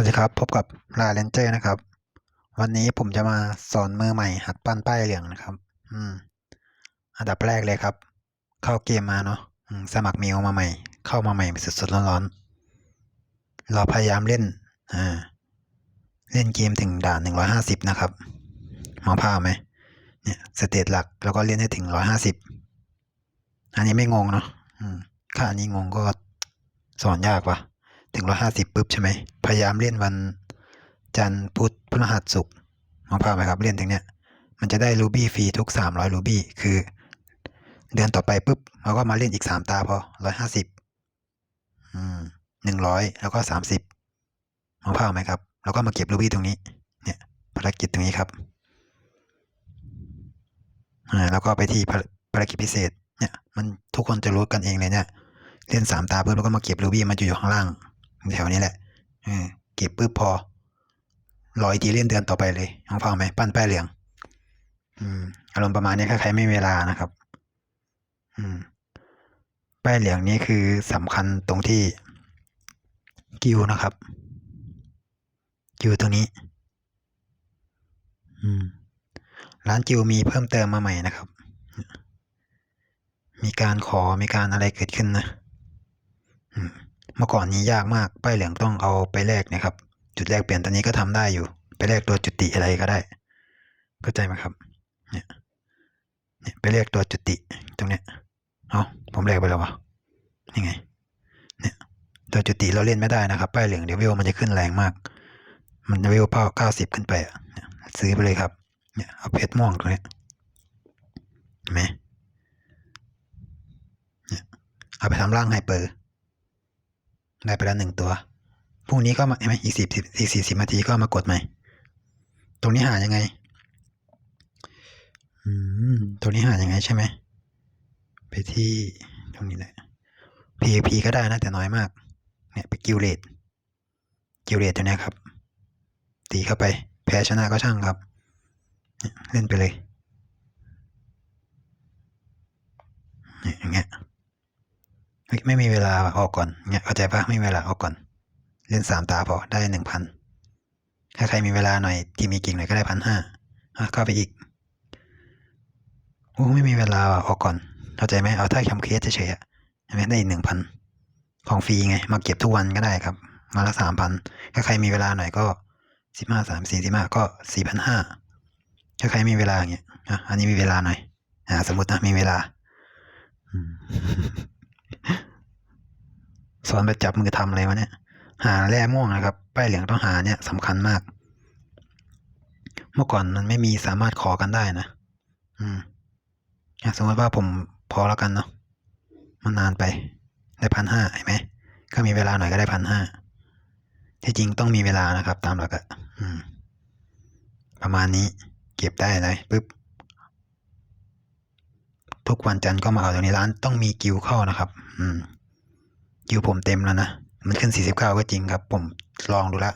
วัสดีครับ พบกับลาเรนเจอร์นะครับ วันนี้ผมจะมาสอนมือใหม่ หัดปั้นป้ายเหลืองนะครับ อืม อันดับแรกเลยครับ เข้าเกมมาเนาะสมัครเมลมาใหม่ เข้ามาใหม่สดๆร้อนๆเราพยายามเล่นอ่าเล่นเกมถึงด่านหนึ่งร้อยห้าสิบนะครับมองภาพไหมเนี่ยสเตจหลักแล้วก็เล่นให้ถึงร้อยห้าสิบอันนี้ไม่งงเนาะอืมถ้าอันนี้งงก็สอนยากว่ะ ถึงร้อยห้าสิบปุ๊บใช่ไหมพยายามเล่นวันจันทร์พุธพฤหัสศุกร์มองภาพไหมครับเล่นถึงเนี้ยมันจะได้รูบี้ฟรีทุกสามร้อยรูบี้คือ เดือนต่อไปปุ๊บเราก็มาเล่นอีกสามตาพอร้อยห้าสิบอืมหนึ่งร้อยแล้วก็สามสิบมองภาพไหมครับแล้วก็มาเก็บรูบี้ตรงนี้ เนี่ยภารกิจตรงนี้ครับอ่าแล้วก็ไปที่ภารกิจพิเศษเนี่ยมันทุกคนจะรู้กันเองเลยเนี่ยเล่นสามตาปุ๊บแล้วก็มาเก็บรูบี้มันจะอยู่ข้างล่าง แถวนี้แหละเก็บปุ๊บพอรออีกทีเล่นเดือนต่อไปเลยน้องฟังไหมปั้นแป้เหลือง อืมอารมณ์ประมาณนี้ถ้าใครไม่เวลานะครับ อืม แป้เหลืองนี้คือสำคัญตรงที่กิวนะครับกิวตรงนี้ อืม ร้านกิวมีเพิ่มเติมมาใหม่นะครับ มีการขอมีการอะไรเกิดขึ้นนะ อืม เมื่อก่อนนี้ยากมากป้ายเหลืองต้องเอาไปแลกนะครับ จุดแลกเปลี่ยนตอนนี้ก็ทำได้อยู่ ไปแลกตัวจุติอะไรก็ได้เข้าใจไหมครับเนี่ยเนี่ยไปแลกตัวจุติตรงเนี้ยเอาผมแลกไปแล้ววะนี่ไงเนี่ยตัวจุติเราเล่นไม่ได้นะครับป้ายเหลืองเดี๋ยวเวมันจะขึ้นแรงมาก มันเวเป้าเก้าสิบขึ้นไปอะซื้อไปเลยครับเนี่ยเอาเพชรม่วงตรงเนี้ยเห็นไหมเอาไปทำร่างไฮเปอร์ ได้ไปแล้วหนึ่งตัว พรุ่งนี้ก็มาเห็นไหมอีกสิบอีกสี่สิบนาทีก็มากดใหม่ ตรงนี้หายังไง อืม ตรงนี้หายังไงใช่ไหม ไปที่ตรงนี้แหละ PVP ก็ได้นะแต่น้อยมาก เนี่ยไปกิลเลตกิลเลตตัวนี้ครับ ตีเข้าไป แพ้ชนะก็ช่างครับ เล่นไปเลยเนี่ยอย่างเงี้ย ไม่มีเวลาออกก่อนเนี่ยเข้าใจปะไม่มีเวลาออกก่อน เล่นสามตาพอได้หนึ่งพันถ้าใครมีเวลาหน่อยที่มีกิ่งหน่อยก็ได้พันห้าเข้าไปอีกโอ้ไม่มีเวลาออกก่อน เข้าใจไหมเอาถ้าทำเคสเฉยๆอะใช่ไหมได้หนึ่งพันของฟรีไง มาเก็บทุกวันก็ได้ครับมาละสามพันถ้าใครมีเวลาหน่อยก็สิบห้าสามสี่สิบห้าก็สี่พันห้าถ้าใครมีเวลาเงี้ยอะอันนี้มีเวลาหน่อยอ่าสมมตินะมีเวลาอืม สอนไปจับมือทำอะไรวะเนี่ย หาแร่ม่วงนะครับ ป้ายเหลืองต้องหาเนี่ยสำคัญมาก เมื่อก่อนมันไม่มีสามารถขอกันได้นะ อืมสมมติว่าผมพอแล้วกันเนาะ มันนานไป ได้พันห้าเห็นไหม ก็มีเวลาหน่อยก็ได้พันห้า ที่จริงต้องมีเวลานะครับ ตามหลักอะอืมประมาณนี้ เก็บได้เลยปุ๊บทุกวันจันทร์ก็มาเอาตรงนี้ร้านต้องมีกิวเข้านะครับ อืม คิวผมเต็มแล้วนะ มันขึ้น 49 ก็จริงครับ ผมลองดูแล้ว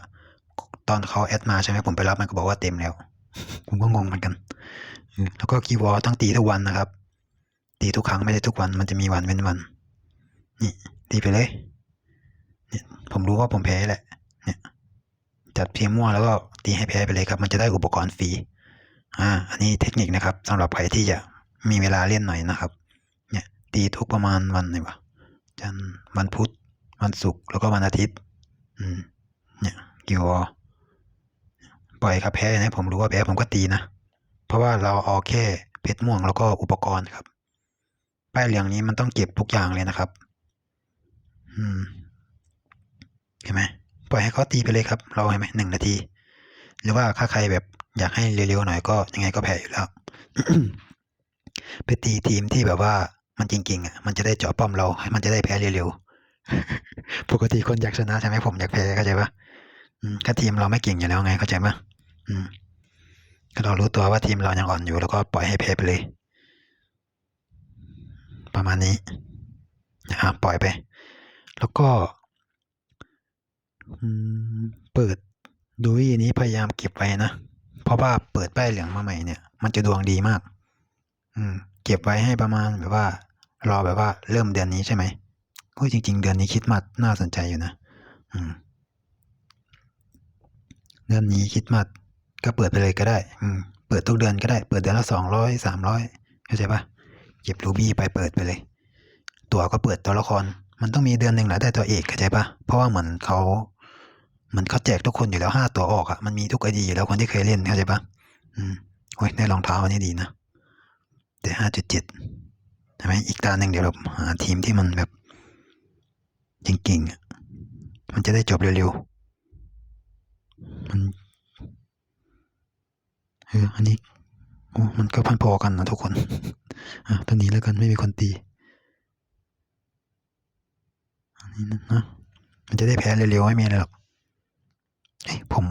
ตอนเขาแอดมาใช่ไหมผมไปรับมันก็บอกว่าเต็มแล้ว ผมก็งงเหมือนกัน แล้วก็คีย์วอลต้องตีทุกวันนะครับ ตีทุกครั้งไม่ได้ทุกวัน มันจะมีวันเว้นวัน นี่ตีไปเลยเนี่ยผมรู้ว่าผมแพ้แหละ เนี่ย จัดเพียงมั่วแล้วก็ตีให้แพ้ไปเลยครับ มันจะได้อุปกรณ์ฟรี อ่า อันนี้เทคนิคนะครับสำหรับใครที่จะมีเวลาเล่นหน่อยนะครับ เนี่ย ตีทุกประมาณวันไหนวะ จันวันพุธวันศุกร์แล้วก็วันอาทิตย์ อืม เนี่ยกิวอปล่อยครับแพ้นะผมรู้ว่าแพ้ผมก็ตีนะ เพราะว่าเราเอาแค่เพชรม่วงแล้วก็อุปกรณ์ครับ ป้ายเหลืองนี้มันต้องเก็บทุกอย่างเลยนะครับ อืม เห็นไหมปล่อยให้เขาตีไปเลยครับ เราเห็นไหมหนึ่งนาที หรือว่าถ้าใครแบบอยากให้เร็วๆหน่อยก็ยังไงก็แพ้อยู่แล้วไปตีทีมที่แบบว่า มันจริงๆอะมันจะได้เจาะป้อมเรา มันจะได้แพ้เร็วๆปกติคนอยากชนะใช่ไหมผมอยากแพ้เข้าใจปะถ้าทีมเราไม่เก่งอยู่แล้วไงเข้าใจปะอืมถ้าเรารู้ตัวว่าทีมเรายังอ่อนอยู่ แล้วก็ปล่อยให้แพ้ไปเลย ประมาณนี้นะครับปล่อยไป แล้วก็เปิดดูวีนี้พยายามเก็บไว้นะ เพราะว่าเปิดป้ายเหลืองมาใหม่เนี่ย มันจะดวงดีมาก อืม เก็บไว้ให้ประมาณแบบว่า รอแบบว่าเริ่มเดือนนี้ใช่ไหมโอ้ยจริง ๆ เดือนนี้คิดมาน่าสนใจอยู่นะอืมเดือนนี้คิดมาก็เปิดไปเลยก็ได้ อืม เปิดทุกเดือนก็ได้ เปิดเดือนละสองร้อยสามร้อยเข้าใจปะเก็บรูบี้ไปเปิดไปเลย ตัวก็เปิดตัวละคร มันต้องมีเดือนหนึ่งแหละได้ตัวเอกเข้าใจปะเพราะว่าเหมือนเขาเหมือนเขาแจกทุกคนอยู่แล้วห้าตัวออกอะมันมีทุกไอดีอยู่แล้วคนที่เคยเล่นเข้าใจปะอืมโอ้ยได้รองเท้าอันนี้ดีนะแต่ห้าจุดเจ็ด ช่ไหมอีกตาหนึ่งเดี๋ยวเราหาทีมที่มันแบบเก่งๆมันจะได้จบเร็วๆ มันเอออันนี้โอ้มันก็พันพอกันนะทุกคน อะตัวนี้แล้วกันไม่มีคนตี อันนี้นะนะมันจะได้แพ้เร็วๆ ไม่มีอะไรหรอกเอ้ยผม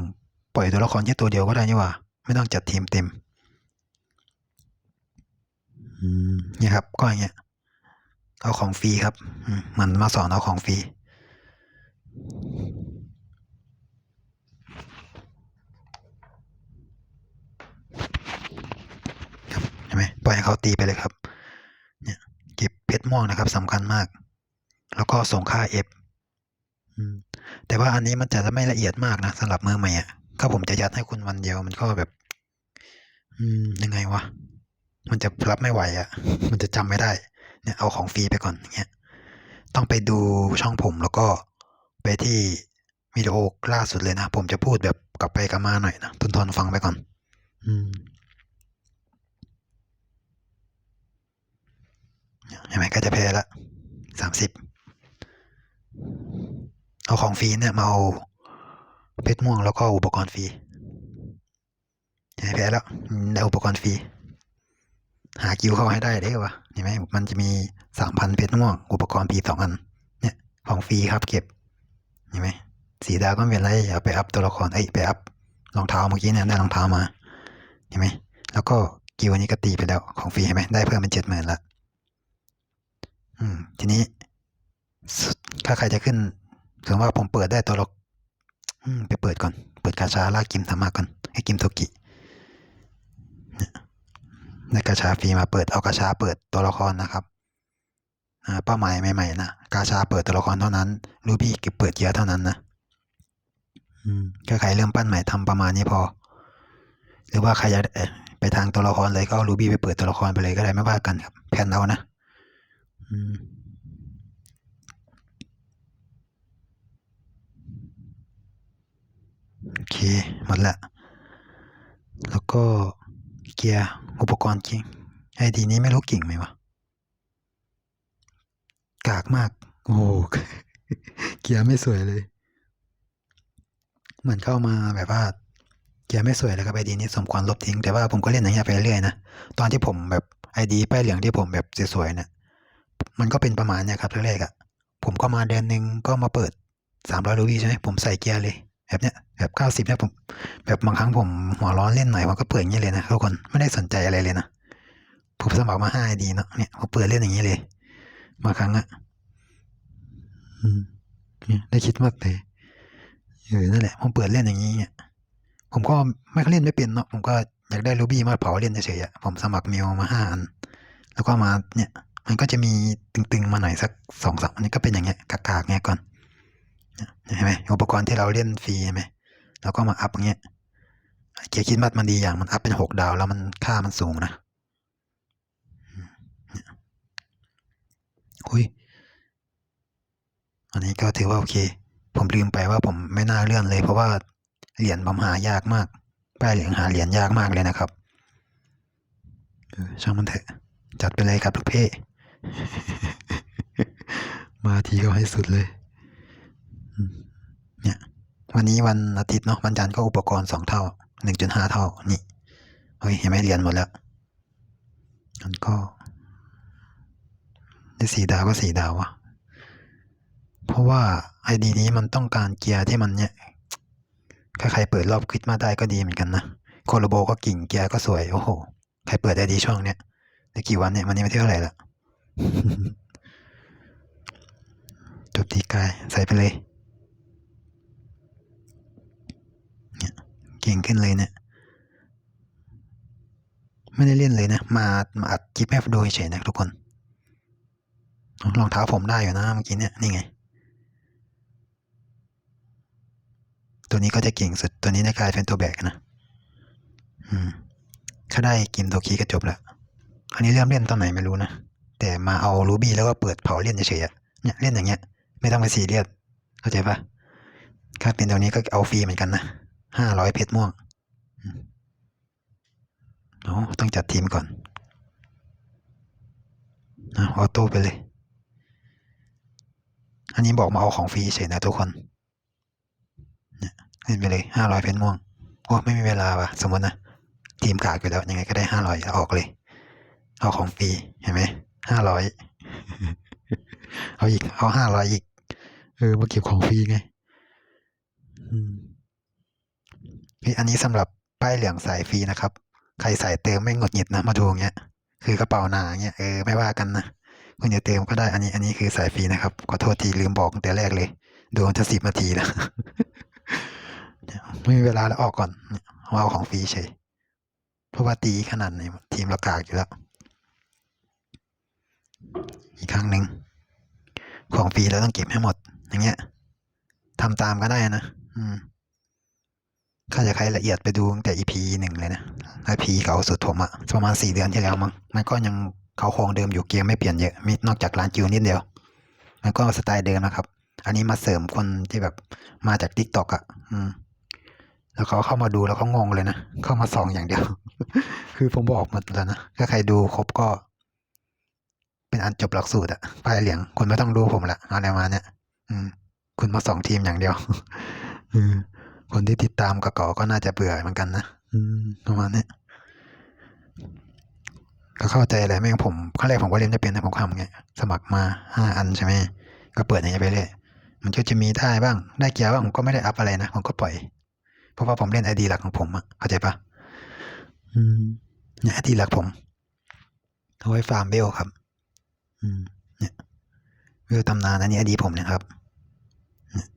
ปล่อยตัวละครแค่ตัวเดียวก็ได้นี่หว่า ไม่ต้องจัดทีมเต็ม เนี่ยครับ ก็อย่างเงี้ย เอาของฟรีครับอืมมันมาสอนเอาของฟรีครับเห็นไหมปล่อยให้เขาตีไปเลยครับ เนี่ย เก็บเพชรม่วงนะครับสำคัญมาก แล้วก็ส่งค่า F อืมแต่ว่าอันนี้มันจะไม่ละเอียดมากนะสำหรับมือใหม่อะถ้าผมจะยัดให้คุณวันเดียวมันก็แบบ อืมยังไงวะ มันจะรับไม่ไหวอะ มันจะจำไม่ได้ เนี่ยเอาของฟรีไปก่อนอย่างเงี้ย ต้องไปดูช่องผมแล้วก็ไปที่วิดีโอล่าสุดเลยนะ ผมจะพูดแบบกลับไปกลับมาหน่อยนะทนทนฟังไปก่อน อืมเห็นไหมก็จะแพ้ละสามสิบเอาของฟรีเนี่ยมาเอาเพชรม่วงแล้วก็อุปกรณ์ฟรีเห็นไหมแพ้แล้วได้อุปกรณ์ฟรี หากิวเข้าให้ได้เด้อวะเห็นไหมมันจะมีสามพันเพชรม่วง อุปกรณ์ฟรีสองอัน เนี่ย ของฟรีครับเก็บเห็นไหมสีดาวก็ไม่เป็นไรอย่าไปอัพตัวละครเอ้ยไปอัพรองเท้าเมื่อกี้เนี่ยได้รองเท้ามาเห็นไหมแล้วก็กิวอันนี้ก็ตีไปแล้วของฟรีเห็นไหมได้เพิ่มเป็นเจ็ดหมื่นละอืม ทีนี้ถ้าใครจะขึ้นถึงว่าผมเปิดได้ตัวละอืมไปเปิดก่อน เปิดกาชาลากกิมธรรมะก่อนให้กิมโทกิ ได้กาชาฟรีมาเปิดเอากาชาเปิดตัวละครนะครับอ่าเป้าหมายใหม่ๆนะกาชาเปิดตัวละครเท่านั้นรูบี้เก็บเปิดเยอะเท่านั้นนะอืมก็ใครเริ่มปั้นใหม่ทำประมาณนี้พอ หรือว่าใครจะไปทางตัวละครเลยก็เอารูบี้ไปเปิดตัวละครไปเลยก็ได้ไม่ว่ากันครับแพนเอานะอืมโอเคหมดละแล้วก็เกียร์ อุปกรณ์จริง ไอดีนี้ไม่รู้กิ่งไหมวะ กากมาก โอ้เกียร์ไม่สวยเลย เหมือนเข้ามาแบบว่าเกียร์ไม่สวยเลยครับไอดีนี้สมควรลบทิ้ง แต่ว่าผมก็เล่นอย่างเงี้ยไปเรื่อยนะ ตอนที่ผมแบบไอดีป้ายเหลืองที่ผมแบบสวยๆเนี่ยมันก็เป็นประมาณเนี้ยครับแรกๆอะ่ะผมก็มาเดือนหนึ่งก็มาเปิดสามร้อยลูบี้ใช่ไหมผมใส่เกียร์เลย แบบเนี้ยแบบเก้าสิบเนี่ยผม แบบบางครั้งผมหัวร้อนเล่นหน่อยผมก็เปิดอย่างนี้เลยนะทุกคนไม่ได้สนใจอะไรเลยนะผมสมัครมาห้าดีเนาะเนี่ยผมเปิดเล่นอย่างนี้เลยบางครั้งอะได้คิดมากเลยเออนั่นแหละผมเปิดเล่นอย่างนี้เนี่ยผมก็ไม่เล่นไม่เป็นเนาะผมก็อยากได้รูบี้มาเผาเล่นเฉยๆผมสมัครมิวมาห้าอัน แล้วก็มาเนี่ย มันก็จะมีตึงๆมาหน่อยสักสองสามอันนี้ก็เป็นอย่างเงี้ยกากๆเงี้ยก่อน เห็นไหมอุปกรณ์ที่เราเล่นฟรีใช่ไหมแล้วก็มาอัพอย่างเงี้ยเกียร์คิดมัดมันดีอย่างมันอัพเป็นหกดาวแล้วมันค่ามันสูงนะอุ้ยอันนี้ก็ถือว่าโอเค ผมลืมไปว่าผมไม่น่าเลื่อนเลย เพราะว่าเหรียญผมหายากมากป้ายเหรียญหาเหรียญยากมากเลยนะครับช่างมันเถอะ จัดไปเลยครับทุกเพ่มาทีก็ให้สุดเลย เนี่ยวันนี้วันอาทิตย์เนาะวันจันทร์ก็อุปกรณ์สองเท่าหนึ่งจุดห้าเท่านี่เฮ้ยเห็นไหมเรียนหมดแล้วมันก็ได้สี่ดาวก็สี่ดาววะเพราะว่าไอดีนี้มันต้องการเกียร์ที่มันเนี่ยถ้าใครเปิดรอบคริดมาได้ก็ดีเหมือนกันนะโคโลโบก็กิ่งเกียร์ก็สวยโอ้โหใครเปิดไอดีช่องเนี้ยได้กี่วันเนี่ยวันนี้มาเที่ยวอะไรละจบทีกายใส่ไปเลย เก่งขึ้นเลยเนี่ยไม่ได้เล่นเลยนะ มามาอัดคลิปให้ดูเฉยนะทุกคนรองเท้าผมได้อยู่นะเมื่อกี้เนี่ยนี่ไง ตัวนี้ก็จะเก่งสุดตัวนี้จะกลายเป็นตัวแบกนะอืมถ้าได้กิมโตคีก็จบละอันนี้เริ่มเล่นตอนไหนไม่รู้นะ แต่มาเอารูบี้แล้วก็เปิดเผาเล่นเฉยๆเนี่ยเล่นอย่างเงี้ย ไม่ต้องไปซีเรียสเข้าใจปะถ้าเป็นตัวนี้ก็เอาฟรีเหมือนกันนะ ห้าร้อยเพชรม่วงอืมโอ้ต้องจัดทีมก่อนอะออโต้ไปเลย อันนี้บอกมาเอาของฟรีเฉยนะทุกคนเนี่ยเล่นไปเลยห้าร้อยเพชรม่วงโอ้ไม่มีเวลาว่ะ สมมตินะทีมกากอยู่แล้ว ยังไงก็ได้ห้าร้อยออกเลย เอาของฟรีเห็นไหมห้าร้อยเอาอีก เอาห้าร้อยอีก เออมาเก็บของฟรีไง อืม เฮ้ยอันนี้สำหรับป้ายเหลืองสายฟรีนะครับ ใครใส่เติมไม่หงุดหงิดนะมาดูอย่างเงี้ย คือกระเป๋าหนาเงี้ยเออไม่ว่ากันนะคุณจะเติมก็ได้อันนี้อันนี้คือสายฟรีนะครับขอโทษทีลืมบอกตั้งแต่แรกเลยดนจะสิบนาทีแล้วไม่มีเวลาแล้วออกก่อนเนี่ยเอาของฟรีเฉยเพราะว่าตีขนาดไหนทีมเรากากอยู่แล้ว อีกครั้งหนึ่งของฟรีเราต้องเก็บให้หมด อย่างเงี้ยทำตามก็ได้นะ อืม ถ้าจะใครละเอียดไปดูตั้งแต่ EP หนึ่งเลยนะ EP เก่าสุดผมอะประมาณสี่เดือนที่แล้วมั้งมันก็ยังเขาคงเดิมอยู่เกมไม่เปลี่ยนเยอะมีนอกจากร้านจิวนิดเดียว มันก็สไตล์เดิมนะครับ อันนี้มาเสริมคนที่แบบมาจาก t ิกตอกอะอืมแล้วเขาเข้ามาดูแล้วเขางงเลยนะ เข้ามาส่องอย่างเดียว คือผมบอกหมดแล้วนะ ถ้าใครดูครบก็ เป็นอันจบหลักสูตรอะป้ายเหลียงคุณไม่ต้องดูผมละอะไรมาเนี่ย อืม คุณมาส่องทีมอย่างเดียว อืม คนที่ติดตามกะเก่าก็น่าจะเบื่อเหมือนกันนะประมาณนี้ก็เข้าใจแหละไม่งผมขั้นแรกผมก็เล่นไม่เป็นนะผมทำไงสมัครมาห้าอันใช่ไหมก็เปิดอย่างเงี้ไปเรื่อยมันก็จะมีได้บ้างได้เกียร์บ้างผมก็ไม่ได้อัพอะไรนะผมก็ปล่อย เพราะว่าผมเล่นไอดีหลักของผมอะเข้าใจปะอืมเนี่ยไอดีหลักผมเอาไว้ฟาร์มเบลครับ อืม เนี่ยเวลตำนานอันนี้ไอดีผมนะครับเนี่ย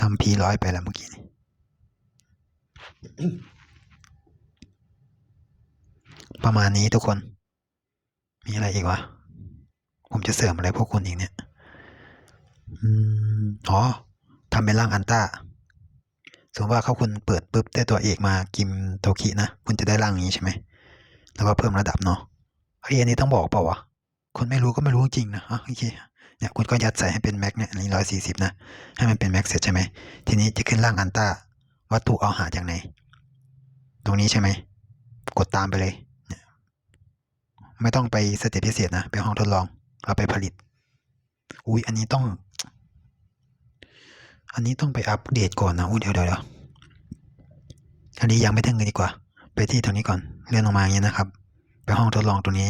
ทำพีร้อยไปแล้วเมื่อกี้นี่ประมาณนี้ทุกคน มีอะไรอีกวะ ผมจะเสริมอะไรพวกคุณอีกเนี่ยอ๋อทำเป็นร่างอันต้าสมมติว่าเขาคุณเปิดปุ๊บได้ตัวเอกมากิมโตคินะ คุณจะได้ร่างนี้ใช่ไหม แล้วก็เพิ่มระดับเนาะเฮ้ยอันนี้ต้องบอกเปล่าวะ คนไม่รู้ก็ไม่รู้จริงนะอะโอเค เนี่ยคุณก็ยัดใส่ให้เป็นแม็กเนี่ยอันนี้ร้อยสี่สิบนะ ให้มันเป็นแม็กเสร็จใช่ไหมทีนี้จะขึ้นร่างอันต้าวัตถุเอาหาจากไหน ตรงนี้ใช่ไหม กดตามไปเลย ไม่ต้องไปสเต็ปพิเศษนะ ไปห้องทดลอง เอาไปผลิต อุ้ยอันนี้ต้อง อันนี้ต้องไปอัปเดตก่อนนะอุ้ยเดี๋ยวเดี๋ยวเดี๋ยวอันนี้ยังไม่ถึงเลยดีกว่า ไปที่ตรงนี้ก่อน เลื่อนลงมาอย่างนี้นะครับ ไปห้องทดลองตัวนี้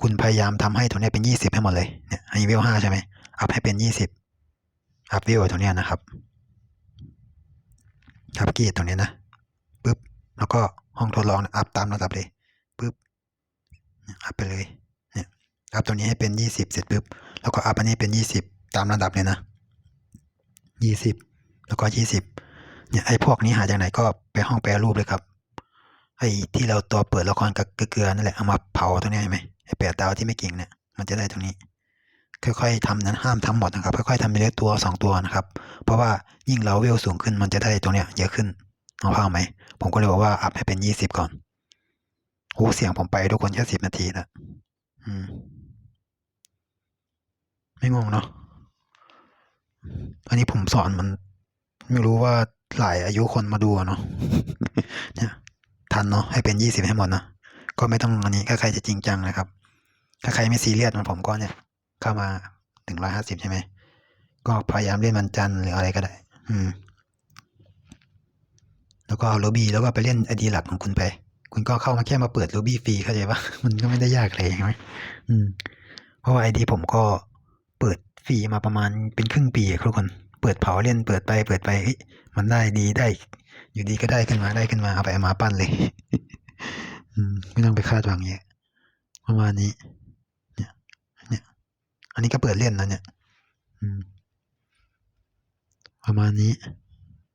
คุณพยายามทำให้ตัวเนี้ยเป็นยี่สิบให้หมดเลย เนี่ยอันนี้เวห้าใช่ไหมอัพให้เป็นยี่สิบอัพเวตัวเนี้ยนะครับ อัพเกียร์ตรงนี้นะปึ๊บ แล้วก็ห้องทดลองนะอัพตามระดับเลยปึ๊บ อัพไปเลย เนี่ย อัพตัวนี้ให้เป็นยี่สิบเสร็จปุ๊บ แล้วก็อัพอันนี้เป็นยี่สิบตามระดับเลยนะยี่สิบแล้วก็ยี่สิบเนี่ย ไอ้พวกนี้หาจากไหนก็ไปห้องแปรรูปเลยครับ ไอ้ที่เราตัวเปิดละครกับเกลือนั่นแหละ เอามาเผาตรงนี้เห็นไหม แปดดาวที่ไม่เก่งเนี่ยมันจะได้ตรงนี้ ค่อยๆทำนั้นห้ามทำหมดนะครับ ค่อยๆทำไปเรื่อยตัวสองตัวนะครับ เพราะว่ายิ่งเราเวลสูงขึ้นมันจะได้ตรงเนี้ยเยอะขึ้นเอาภาไหม ผมก็เลยบอกว่าอัพให้เป็นยี่สิบก่อนโอ้เสียงผมไปทุกคนแค่สิบนาทีละอืม ไม่งงเนาะอันนี้ผมสอนมัน ไม่รู้ว่าหลายอายุคนมาดูอะเนาะเนี่ยทันเนาะให้เป็นยี่สิบให้หมดนะ ก็ไม่ต้องอันนี้ถ้าใครจะจริงจังนะครับ ถ้าใครไม่ซีเรียสมันผมก็เนี่ยเข้ามาถึงร้อยห้าสิบใช่ไหมก็พยายามเล่นมันจันหรืออะไรก็ได้ อืม แล้วก็เอาโลบี้แล้วก็ไปเล่นไอดีหลักของคุณไป คุณก็เข้ามาแค่มาเปิดโลบี้ฟรีเข้าใจปะมันก็ไม่ได้ยากอะไรใช่ไหมอืม เพราะว่าไอดีผมก็เปิดฟรีมาประมาณเป็นครึ่งปีอะทุกคน เปิดเผาเล่นเปิดไปเปิดไปมันได้ดีได้ อยู่ดีก็ได้ขึ้นมาได้ขึ้นมาเอาไปเอามาปั้นเลย ไม่ต้องไปคาดหวังเยอะประมาณนี้ เนี่ย เนี่ย อันนี้ก็เปิดเล่นนะเนี่ยอืมประมาณนี้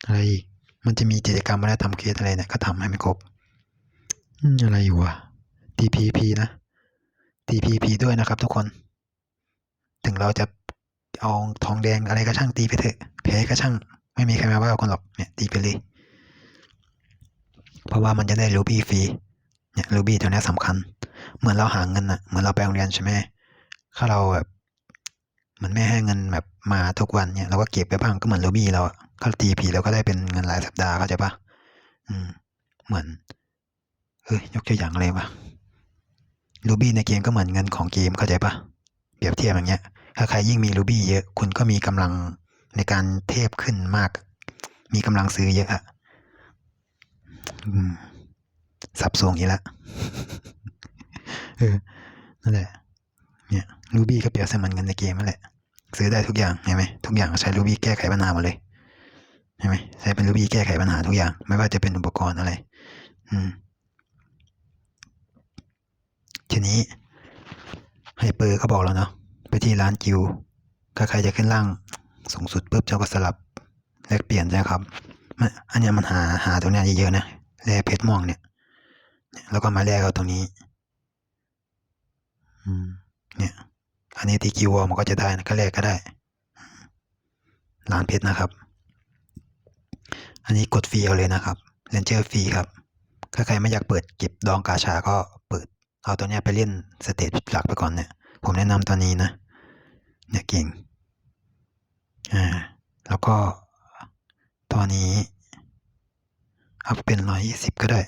อะไรอีกมันจะมีกิจกรรมอะไรทำเคสอะไรเนี่ยก็ทำให้ไม่ครบอะไรอยู่อะ TPP นะ TPP ด้วยนะครับทุกคน ถึงเราจะเอาทองแดงอะไรก็ช่างตีไปเถอะแพ้ก็ช่าง ไม่มีใครมาว่าคนหรอกเนี่ยตีไปเลย เพราะว่ามันจะได้รูบี้ฟรี เนี่ยรูบี้ตัวนี้สำคัญ เหมือนเราหาเงินอะเหมือนเราไปโรงเรียนใช่ไหมถ้าเราแบบมันไม่ให้เงินแบบมาทุกวันเนี่ยเราก็เก็บไปบ้างก็เหมือนรูบี้เราอะเขาตีผีเราก็ได้เป็นเงินรายสัปดาห์เข้าใจปะอืม เหมือนเอ้ยยกตัวอย่างอะไรวะรูบี้ในเกมก็เหมือนเงินของเกมเข้าใจปะเปรียบเทียบอย่างเงี้ย ถ้าใครยิ่งมีรูบี้เยอะ คุณก็มีกำลังในการเทพขึ้นมาก มีกำลังซื้อเยอะอะ อืม สับสวงอีกแล้วเออนั่นแหละ เนี่ยรูบี้ก็เปรียบเสมือนเงินในเกมนั่นแหละ ซื้อได้ทุกอย่างเห็นไหมทุกอย่างใช้รูบี้แก้ไขปัญหาหมดเลยเห็นไหมใช้เป็นรูบี้แก้ไขปัญหาทุกอย่าง ไม่ว่าจะเป็นอุปกรณ์อะไร อืม ทีนี้ไฮเปอร์เขาบอกแล้วเนาะไปที่ร้านกิวถ้าใครจะขึ้นล่างสูงสุดปุ๊บเจ้าก็สลับแลกเปลี่ยนใช่ครับมันอันเนี้ยมันหาหาตรงเนี้ยเยอะๆนะแร่เพชรม่วงเนี่ยเนี่ย แล้วก็มาแลกเอาตรงนี้เนี่ย อันนี้ที่กิวมันก็จะได้นะก็แลกก็ได้ร้านเพชรนะครับ อันนี้กดฟรีเอาเลยนะครับเรนเจอร์ฟรีครับ ถ้าใครไม่อยากเปิดเก็บดองกาชาก็เปิด เอาตัวเนี้ยไปเล่นสเตจหลักไปก่อนเนี่ย ผมแนะนำตัวนี้นะ เนี่ยเก่ง อ่า แล้วก็ตัวนี้ อัพเป็นร้อยยี่สิบก็ได้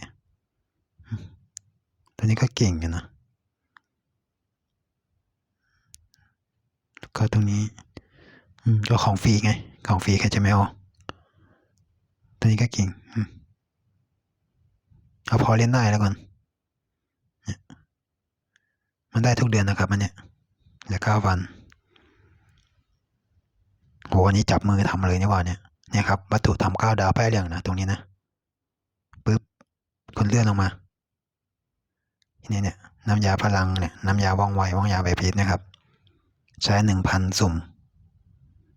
นี้ก็เก่งอยู่นะก็ตรงนี้ก็ของฟรีไง ของฟรีใครจะไม่เอาตัวนี้ก็เก่งเอาพอเล่นได้แล้วก่อนมันได้ทุกเดือนนะครับมันเนี่ยเหลือเก้าวันโหอันนี้จับมือทำเลยนี่ว่าเนี่ยเนี่ยครับวัตถุทำเก้าดาวแป้เหลืองนะตรงนี้นะปึ๊บคุณเลื่อนลงมา เนี่ยเนี่ยน้ำยาพลังเนี่ยน้ำยาว่องไวว่องยาใบพีชนะครับ ใช้หนึ่งพันสุ่ม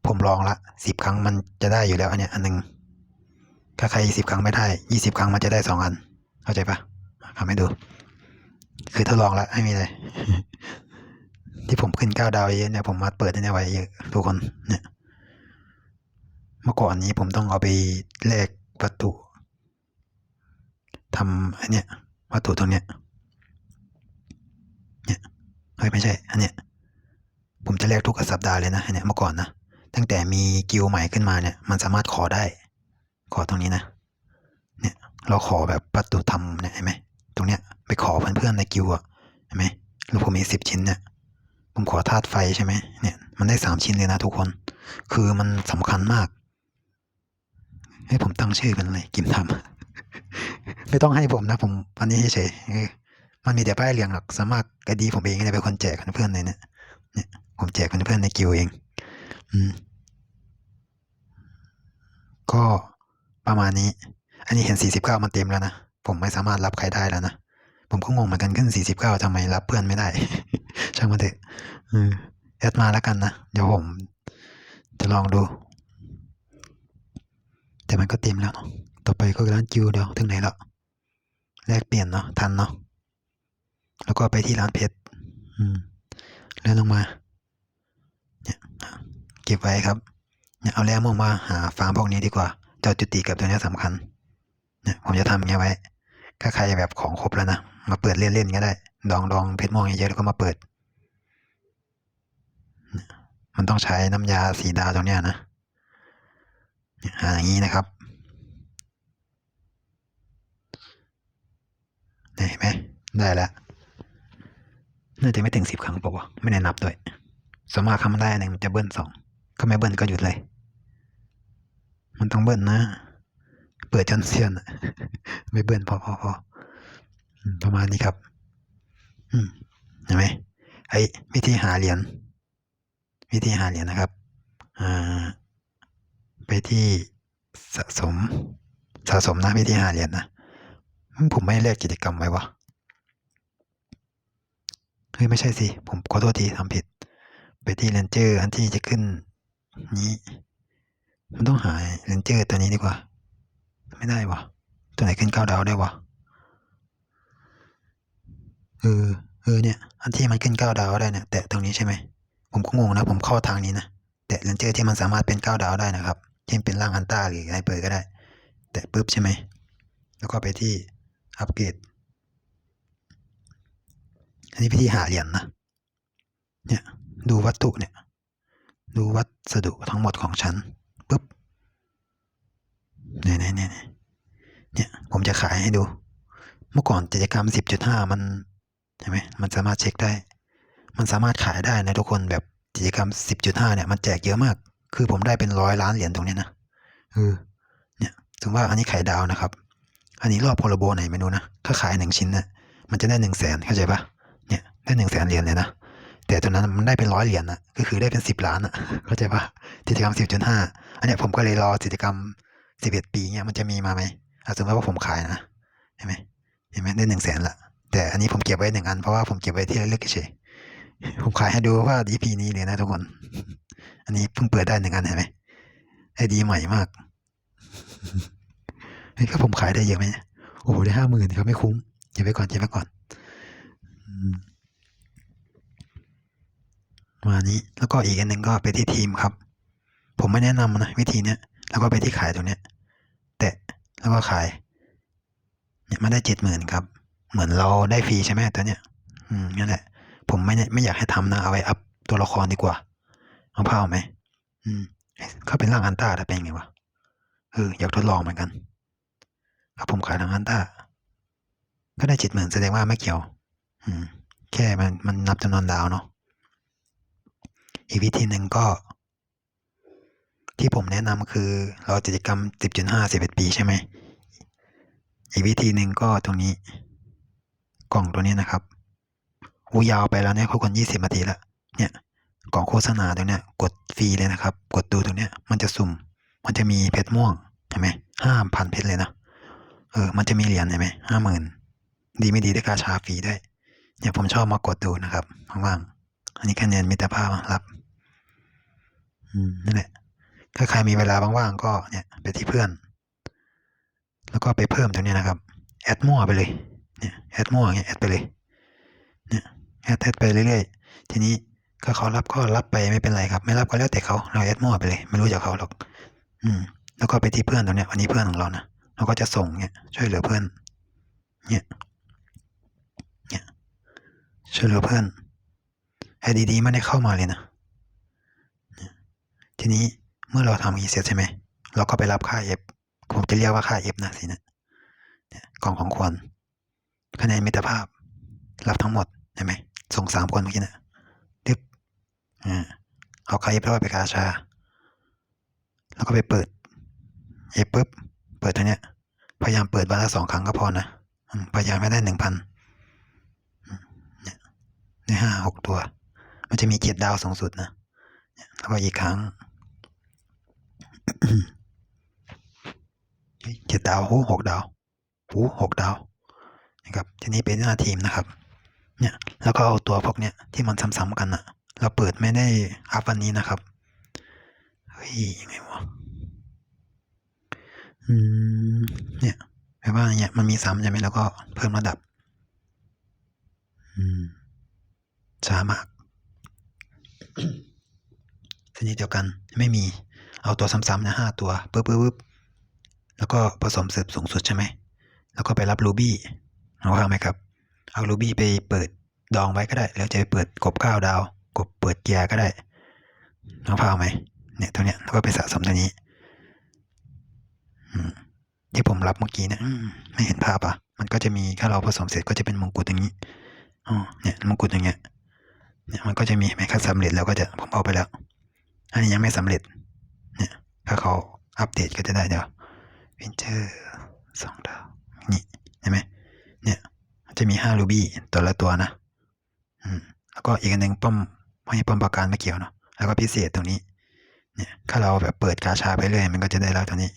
ผมลองละสิบครั้งมันจะได้อยู่แล้วอันเนี้ยอันหนึ่งถ้าใครสิบครั้งไม่ได้ยี่สิบครั้งมันจะได้สองอัน เข้าใจปะทำให้ดู คือทดลองละไม่มีเลยที่ผมขึ้นเก้าดาวเยอะเนี่ยผมมาเปิดในไว้เยอะทุกคนเนี่ยเมื่อก่อนนี้ผมต้องเอาไปแลกวัตถุทำอันเนี้ยวัตถุตรงเนี้ย เฮ้ยไม่ใช่ อันเนี้ย ผมจะแลกทุกสัปดาห์เลยนะอันเนี้ยเมื่อก่อนนะ ตั้งแต่มีกิลใหม่ขึ้นมาเนี่ย มันสามารถขอได้ ขอตรงนี้นะ เนี่ย เราขอแบบวัตถุทำเนี่ยเห็นไหม ตรงเนี้ยไปขอเพื่อนๆในกิลอะเห็นไหมล้วผมมีสิบชิ้นเนี่ย ผมขอธาตุไฟใช่ไหมเนี่ย มันได้สามชิ้นเลยนะทุกคน คือมันสำคัญมาก ให้ผมตั้งชื่อเป็นอะไรกิมทำไม่ต้องให้ผมนะ ผมอันนี้เฉยๆเออ มันมีแต่ป้ายเหลืองหรอกสามารถกดีผมเองเนี่ยเป็นคนแจกเพื่อนเลยเนี่ยเนี่ย ผมแจกเพื่อนในกิวเอง อืม ก็ประมาณนี้ อันนี้เห็น 49 มันเต็มแล้วนะ ผมไม่สามารถรับใครได้แล้วนะ ผมก็งงเหมือนกันขึ้น 49ทำไมรับเพื่อนไม่ได้ ช่างมันเถอะเออแอดมาแล้วกันนะ เดี๋ยวผม จะลองดู แต่มันก็เต็มแล้วเนาะต่อไปก็ร้านจิวเดี๋ยวถึงไหนแล้วแลกเปลี่ยนเนาะทันเนาะ แล้วก็ไปที่ร้านเพชรอืมแล้วลงมา เนี่ยเก็บไว้ครับเนี่ยเอาแร่ม่วงมาหาฟาร์มพวกนี้ดีกว่า เจ้าจุติกับตัวนี้สำคัญ เนี่ยผมจะทำอย่างเงี้ยไว้ ถ้าใครแบบของครบแล้วนะ มาเปิดเล่นๆก็ได้ ดองดองเพชรม่วงเยอะๆแล้วก็มาเปิด มันต้องใช้น้ำยาสีดาวตรงเนี้ยนะเนี่ยหาอย่างนี้นะครับเนี่ยเห็นไหมได้แล้ว น่าจะไม่ถึงสิบครั้งปะวะไม่ได้นับด้วยสวนมากคำได้หนึ่งมันจะเบิ้ลสองก็ไม่เบิ้ลก็หยุดเลย มันต้องเบิ้ลนะ เปิดจนเสียนอะไม่เบิ้ลพอพอพอประมาณนี้ครับ อืมเห็นไหมไอ้วิธีหาเหรียญวิธีหาเหรียญนะครับอ่าไปที่สะสมสะสมนะวิธีหาเหรียญนะผมไม่แลกกิจกรรมไว้วะ เฮ้ยไม่ใช่สิ ผมขอโทษทีทำผิด ไปที่เรนเจอร์อันที่จะขึ้นนี้มันต้องหาเรนเจอร์ตัวนี้ดีกว่า ไม่ได้วะตัวไหนขึ้นเก้าดาวได้วะเออเออเนี่ย อันที่มันขึ้นเก้าดาวได้เนี่ยแตะตรงนี้ใช่ไหมผมก็งงนะผมเข้าทางนี้นะแต่เลนเจอร์ที่มันสามารถเป็นเก้าดาวได้นะครับเช่นเป็นร่างอันต้าหรือไฮเปอร์ก็ได้ แต่ปุ๊บใช่ไหมแล้วก็ไปที่อัปเกรด อันนี้วิธีหาเหรียญนนะ เนี่ยดูวัตถุเนี่ย ดูวัสดุทั้งหมดของฉันปุ๊บเนี่ยเนี่ยเนี่ยเนี่ยเนี่ยผมจะขายให้ดู เมื่อก่อนกิจกรรม 10.5 มันใช่ไหมมันสามารถเช็คได้ มันสามารถขายได้นะทุกคนแบบกิจกรรม 10.5 เนี่ยมันแจกเยอะมาก คือผมได้เป็นร้อยล้านเหรียญตรงนี้นะเออเนี่ยถึงว่าอันนี้ขายดาวนะครับ อันนี้รอบโพลโบไหนไม่รู้นะ ถ้าขายหนึ่งชิ้นเนี่ยมันจะได้หนึ่งแสนเข้าใจปะ ได้หนึ่งแสนเหรียญเลยนะ แต่ตอนนั้นมันได้เป็นร้อยเหรียญนะก็คือได้เป็นสิบล้านอะเข้าใจปะกิจกรรม10.5อันเนี้ยผมก็เลยรอกิจกรรม11ปีเนี่ยมันจะมีมาไหมอะสมมติว่าผมขายนะเห็นไหมเห็นไหมได้หนึ่งแสนละแต่อันนี้ผมเก็บไว้หนึ่งอันเพราะว่าผมเก็บไว้ที่ระลึกเฉยผมขายให้ดูว่า EP นี้เลยนะทุกคน อันนี้เพิ่งเปิดได้หนึ่งอันเห็นไหมไอดีใหม่มากเฮ้ยก็ผมขายได้เยอะไหมโอ้โหได้ห้าหมื่นครับไม่คุ้มเก็บไว้ก่อนเก็บไว้ก่อนอื มานี้ แล้วก็อีกอันหนึ่งก็ไปที่ทีมครับ ผมไม่แนะนำนะวิธีเนี้ยแล้วก็ไปที่ขายตรงเนี้ยแตะแล้วก็ขายเนี่ยมาได้เจ็ดหมื่นครับ เหมือนเราได้ฟรีใช่ไหมตัวเนี้ยอืมนั่นแหละ ผมไม่ไม่อยากให้ทำนะเอาไว้อัพตัวละครดีกว่าเอาเผาไหมอืมเขาเป็นร่างอันต้าแต่เป็นไงวะเอออยากทดลองเหมือนกันครับผมขายทางอันต้าก็ได้เจ็ดหมื่นแสดงว่าไม่เกี่ยว อืม แค่มันมันนับจำนวนดาวเนาะ อีกวิธีหนึ่งก็ ที่ผมแนะนำคือเรากิจกรรม 10.5 11 ปีใช่ไหม อีกวิธีหนึ่งก็ตรงนี้ กล่องตัวนี้นะครับอูยาวไปแล้วเนี่ยเขาคนยี่สิบนาทีแล้วเนี่ยกล่องโฆษณาตรงเนี้ยกดฟรีเลยนะครับ กดดูตรงเนี้ยมันจะสุ่ม มันจะมีเพชรม่วงเห็นไหมห้าพันเพชรเลยนะเออ มันจะมีเหรียญเห็นไหมห้าหมื่นดีไม่ดีได้กาชาฟรีด้วยเนี่ยผมชอบมากดดูนะครับว่างๆอันนี้คะแนนมิตรภาพรับ นั่นแหละถ้าใครมีเวลาว่างๆก็เนี่ยไปที่เพื่อน แล้วก็ไปเพิ่มตรงนี้นะครับแอดมั่วไปเลยเนี่ยแอดมั่วเงี้ยแอดไปเลยเนี่ยแอดแอดไปเรื่อยๆ ทีนี้ถ้าเขารับก็รับไปไม่เป็นไรครับ ไม่รับก็แล้วแต่เขาเราแอดมั่วไปเลย ไม่รู้จักเขาหรอก อืม แล้วก็ไปที่เพื่อนตรงเนี้ยวันนี้เพื่อนของเรานะเราก็จะส่งเนี่ยช่วยเหลือเพื่อน เนี่ยเนี่ยช่วยเหลือเพื่อนไอดีๆไม่ได้เข้ามาเลยนะ ทีนี้เมื่อเราทำอย่างนี้เสร็จใช่ไหมเราก็ไปรับค่า F ผมจะเรียกว่าค่า F นะสินะเนี่ยกล่องของควรคะแนนมิตรภาพ รับทั้งหมดเห็นไหมส่งสามคนเมื่อกี้นะดึ๊บอ่าเอาค่า F แล้วไปกาชา แล้วก็ไปเปิด F ปุ๊บเปิดตัวเนี้ยพยายามเปิดวันละสองครั้งก็พอนะพยายามไม่ได้หนึ่งพันในห้าหกตัว มันจะมีเจ็ดดาวสูงสุดนะแล้วก็อีกครั้ง เจ็ดดาวโอ้หกดาวโอ้หกดาวนะครับทีนี้เป็นหน้าทีมนะครับ เนี่ยแล้วก็เอาตัวพวกเนี้ยที่มันซ้ำๆกันอะเราเปิดไม่ได้อัพวันนี้นะครับเฮ้ยยังไงวะอืมเนี่ยแปลว่าเนี่ยมันมีซ้ำใช่ไหมแล้วก็เพิ่มระดับ อืมช้ามากชนิดเดียวกันไม่มี เอาตัวซ้ำๆนะห้าตัวปึ๊บปึ๊บปึ๊บแล้วก็ผสมเสริมสูงสุดใช่ไหม แล้วก็ไปรับรูบี้เอาว่างไหมครับ เอารูบี้ไปเปิดดองไว้ก็ได้ แล้วจะไปเปิดกบเก้าวดาว กบเปิดเกียร์ก็ได้เอาพาไหมเนี่ยตัวเนี้ยแล้วก็ไปสะสมตัวนี้ที่ผมรับเมื่อกี้เนี่ยไม่เห็นภาพอะ มันก็จะมีถ้าเราผสมเสร็จก็จะเป็นมงกุฎอย่างนี้อ๋อเนี่ยมงกุฎอย่างเงี้ยเนี่ยมันก็จะมีไหมครับสำเร็จแล้วก็จะผมเอาไปแล้ว อันนี้ยังไม่สำเร็จ เนี่ยถ้าเขาอัปเดตก็จะได้เดี๋ยววินเจอร์สองดาวนี่เห็นไหมเนี่ยจะมีห้ารูบี้ตัวละตัวนะอืมแล้วก็อีกอันหนึ่งป้อมให้ป้อมประการไม่เกี่ยวเนาะแล้วก็พิเศษตรงนี้ เนี่ย ถ้าเราแบบเปิดกาชาไปเรื่อยมันก็จะได้แล้วตัวนี้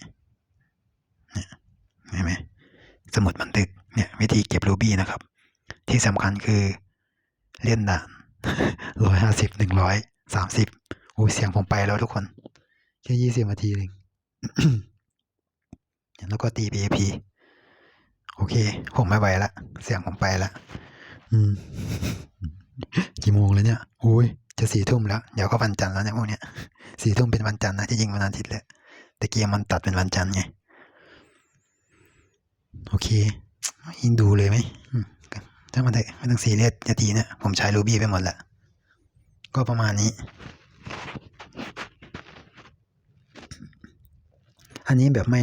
เนี่ยเห็นไหมสมุดบันทึกเนี่ย วิธีเก็บรูบี้นะครับ ที่สำคัญคือเล่นด่านร้อยห้าสิบหนึ่งร้อยสามสิบโอ้เสียงผมไปแล้วทุกคน แค่ยี่สิบนาทีเองแล้วก็ตี PAP โอเค ผมไม่ไหวละ เสียงผมไปละอืมกี่โมงแล้วเนี่ยโอ้ยจะสี่ทุ่มแล้ว เดี๋ยวก็วันจันทร์แล้วเนี่ยพวกเนี้ยสี่ทุ่มเป็นวันจันทร์นะที่จริงวันอาทิตย์แหละแต่เกมมันตัดเป็นวันจันทร์ไง โอเคยิงดูเลยไหมถ้ามันได้ไม่ต้องซีเรียสนาทีเนี่ยผมใช้รูบี้ไปหมดแล้วก็ประมาณนี้ อันนี้แบบไม่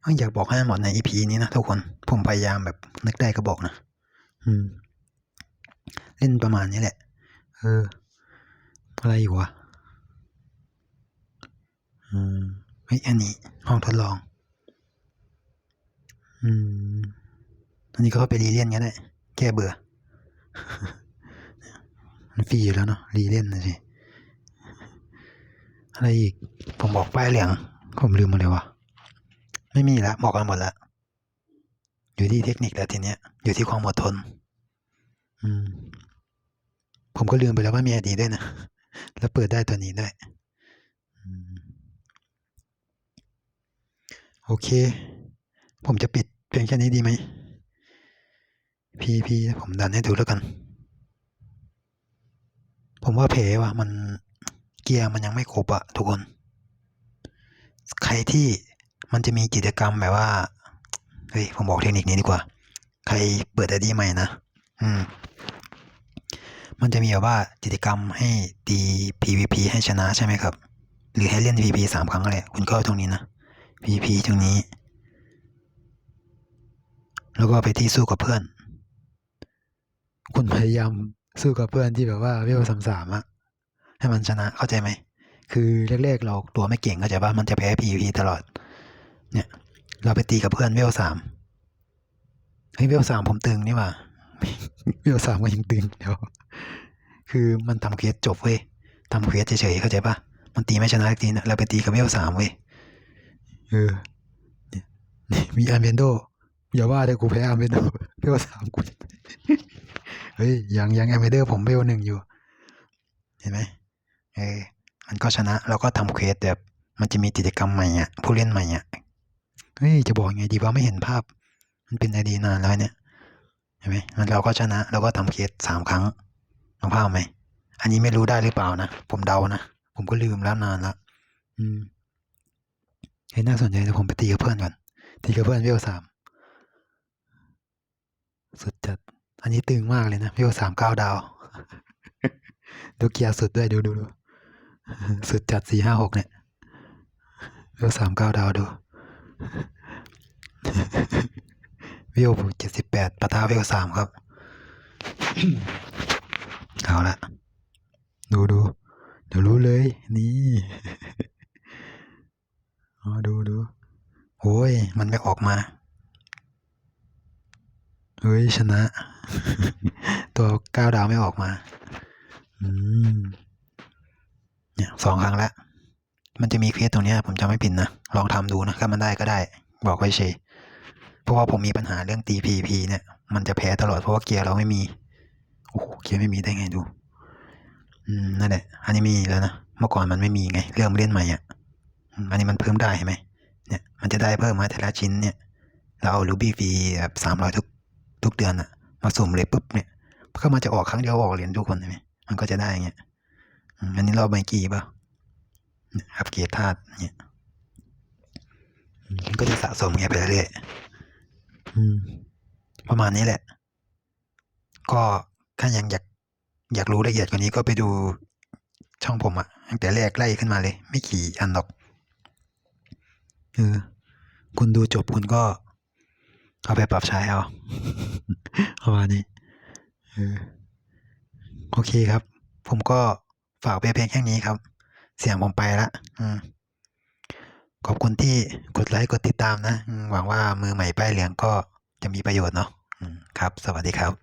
เอ้ยอยากบอกให้หมดในอีพีนี้นะทุกคนผมพยายามแบบนึกได้ก็บอกนะอืม เล่นประมาณนี้แหละ เออ อะไรอยู่วะอืมเฮ้ยอันนี้ห้องทดลอง อืมอันนี้ก็เข้าไปรีเลียนกันได้แก้เบื่อมันฟรีอยู่แล้วเนาะรีเลียนนะสิอะไรอีก ผมบอกป้ายเหลือง ผมลืมหมาเลยวะไม่มีล้วบอกกันหมดล้วอยู่ที่เทคนิคแล้วทีเนี้ย อยู่ที่ความอดทน อืม ผมก็ลืมไปแล้วว่ามีไอดีด้วยนะ แล้วเปิดได้ตัวนี้ด้วยโอเค ผมจะปิดเพียงแค่นี้ดีไหม พีพีผมดันให้ดูแล้วกัน ผมว่าเพว่ะ มันเกียร์มันยังไม่ครบอะทุกคน ใครที่มันจะมีกิจกรรมแบบว่าเฮ้ยผมบอกเทคนิคนี้ดีกว่า ใครเปิดไอดีใหม่นะอืมมันจะมีแบบว่ากิจกรรมให้ตี PVP ให้ชนะใช่ไหมครับ หรือให้เล่น PVP สามครั้งอะไรคุณก็เอาตรงนี้นะ PVP ตรงนี้ แล้วก็ไปที่สู้กับเพื่อน คุณพยายามสู้กับเพื่อนที่แบบว่าเวลสามสามอะให้มันชนะเข้าใจไหม คือแรกๆเราตัวไม่เก่งเข้าใจป่ะมันจะแพ้ PVP ตลอด เนี่ย เราไปตีกับเพื่อนเวลสามเฮ้ยเวลสามผมตึงนี่หว่าเวลสามก็ยังตึงเดี๋ยวคือมันทำเควสจบเว้ยทำเควสเฉยๆเข้าใจปะมันตีไม่ชนะทีนะเราไปตีกับเวลสามเว้ยเออเนี่ยมีอาร์เมนโดอย่าว่าแต่กูแพ้อาร์เมนโดเวลสามกูเฮ้ยยังยังอาร์เมนโดผมเวลหนึ่งอยู่ เห็นไหมเออ มันก็ชนะแล้วก็ทำเควสแบบ มันจะมีกิจกรรมใหม่อะผู้เล่นใหม่อะเฮ้ยจะบอกไงดีว่าไม่เห็นภาพ มันเป็นไอดีนานแล้วเนี่ยเห็นไหมมันเราก็ชนะแล้วก็ทำเคสสามครั้งลองภาพไหมอันนี้ไม่รู้ได้หรือเปล่านะผมเดานะผมก็ลืมแล้วนานละอืมเฮ้ยน่าสนใจเดี๋ยวผมไปตีกับเพื่อนก่อนตีกับเพื่อนเวลสามสุดจัด อันนี้ตึงมากเลยนะเวลสามเก้าดาว ดูเกียร์สุดด้วยดูดูดู สุดจัดสี่ห้าหกเนี่ยเวสามเก้าดาวดูเวลเจ็ดสิบแปดปะทะเวสามครับ เอาละดูดูเดี๋ยวรู้เลย นี่อ๋อดูดูโอ้ย มันไม่ออกมาเฮ้ย ชนะ ตัวก้าวดาวไม่ออกมา อืม เนี่ยสองครั้งแล้ว มันจะมีเควสตรงนี้ผมจำไม่ผิดนะ ลองทำดูนะถ้ามันได้ก็ได้ บอกไว้เฉยเพราะว่าผมมีปัญหาเรื่องตีพีพีเนี่ย มันจะแพ้ตลอดเพราะว่าเกียร์เราไม่มี โอ้โห เกียร์ไม่มีได้ไงดู อืม นั่นแหละ อันนี้มีแล้วนะ เมื่อก่อนมันไม่มีไง เริ่มเล่นใหม่อะ อันนี้มันเพิ่มได้เห็นไหมเนี่ย มันจะได้เพิ่มมาแต่ละชิ้นเนี่ย เราเอารูบี้ฟรีแบบสามร้อยทุกทุกเดือนอะ มาสุ่มเลยปุ๊บเนี่ย ก็มันจะออกครั้งเดียวออกเหรียญทุกคนใช่ไหมมันก็จะได้เงี้ย อันนี้เราใบกี่ป่ะเนี่ยอัปเกรดธาตุเนี่ยมันก็จะสะสมเงี้ยไปเรื่อยๆอืมประมาณนี้แหละ ก็ถ้ายังอยากอยากรู้ละเอียดกว่านี้ก็ไปดูช่องผมอะตั้งแต่แรกไล่ขึ้นมาเลย ไม่กี่อันหรอกเออคุณดูจบคุณก็ เอาไปปรับใช้เอาประมาณนี้เออโอเคครับ ผมก็ ฝากไปเพียงแค่นี้ครับ เสียงผมไปละขอบคุณที่กดไลค์กดติดตามนะ หวังว่ามือใหม่ป้ายเหลืองก็จะมีประโยชน์เนาะครับ สวัสดีครับ